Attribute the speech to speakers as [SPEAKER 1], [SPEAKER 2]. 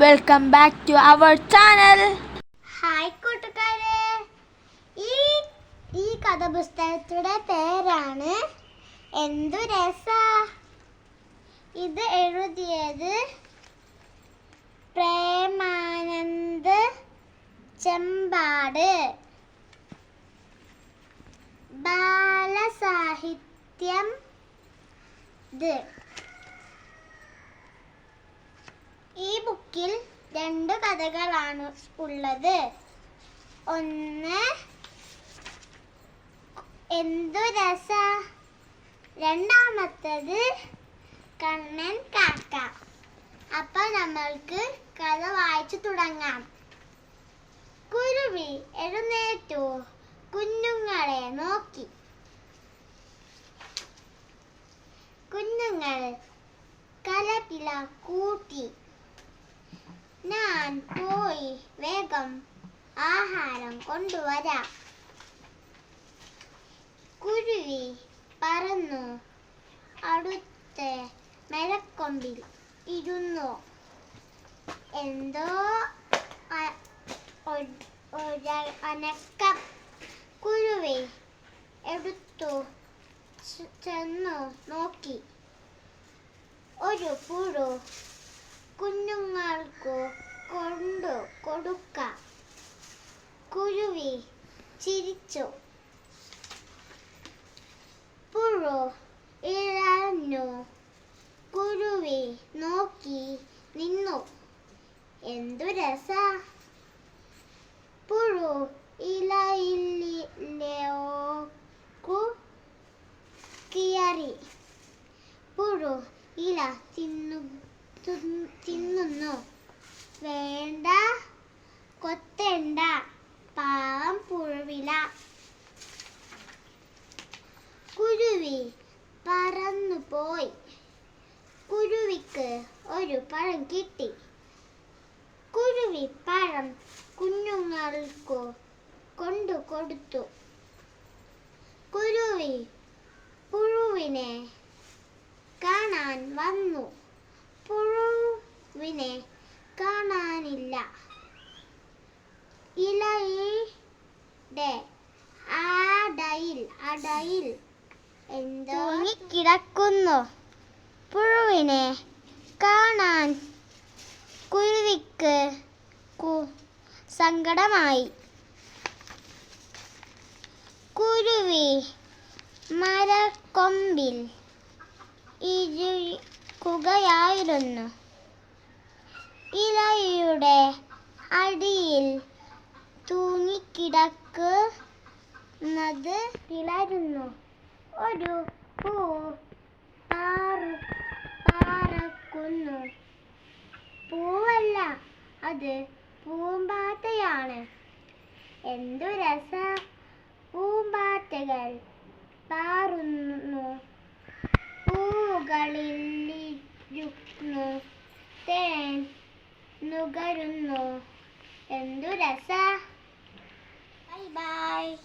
[SPEAKER 1] Welcome back to our channel
[SPEAKER 2] hi കൂട്ടുകാരെ. ഈ ഈ കഥ പുസ്തകത്തിന്റെ പേരാണ് എന്തു രസ? ഇത് എഴുതിയത് പ്രേമാനന്ദ് ചെമ്പാട്. ബാലസാഹിത്യം ഇത് ഈ ബുക്കിൽ രണ്ട് കഥകളാണ് ഉള്ളത്. ഒന്ന് എന്തു രസ? രണ്ടാമത്തത് കണ്ണൻ കാക്ക. അപ്പൊ നമ്മൾക്ക് കഥ വായിച്ചു തുടങ്ങാം. കുരുവി എഴുന്നേറ്റു. കുഞ്ഞുങ്ങളെ നോക്കി. കുഞ്ഞുങ്ങൾ കലപില കൂട്ടി. ഞാൻ പോയി വേഗം ആഹാരം കൊണ്ടുവരാം. കുരുവി പറന്നു. അടുത്ത മരക്കൊമ്പിൽ ഇരുന്നു. എന്തോ അനക്ക. കുരുവി എടുത്തു ചെന്നു നോക്കി. ഒരു പുഴു കുഞ്ഞുങ്ങൾക്കു കൊണ്ടു കൊടുക്ക കുരുവി ചിരിച്ചു പുഴു ഇഴഞ്ഞു കുരുവി നോക്കി നിന്നു. എന്തു രസ? പുഴു ഇലയിലേക്കു കയറി പുഴു ഇല തിന്നു- തിന്നുന്നു. വേണ്ട കൊത്തണ്ട. കുരുവി പറന്നു പോയി. കുരുവിക്ക് ഒരു പഴം കിട്ടി. കുരുവി പഴം കുഞ്ഞുങ്ങൾക്ക് കൊണ്ടു കൊടുത്തു. കുരുവി പുഴുവിനെ കാണാൻ വന്നു. പുഴുവിനെ കാണാനില്ല. ഇലയുടെ ആടയിൽ അടയിൽ എന്തോ? കിടക്കുന്നു പുഴുവിനെ കാണാൻ കുരുവിക്ക് സങ്കടമായി. കുരുവി മരക്കൊമ്പിൽ ഇരിക്കുകയായിരുന്നു. ഇലയുടെ അടിയിൽ തൂങ്ങിക്കിടക്കുന്നത് പിളരുന്നു ഒരു പൂ പാറു പാറക്കുന്നു. പൂവല്ല അത് പൂമ്പാറ്റയാണ്. എന്തു രസ? പൂമ്പാറ്റകൾ പാറുന്നു. പൂവുകളിലിരുന്നു തേൻ നുകരുന്നു. എന്തു രസ? Bye bye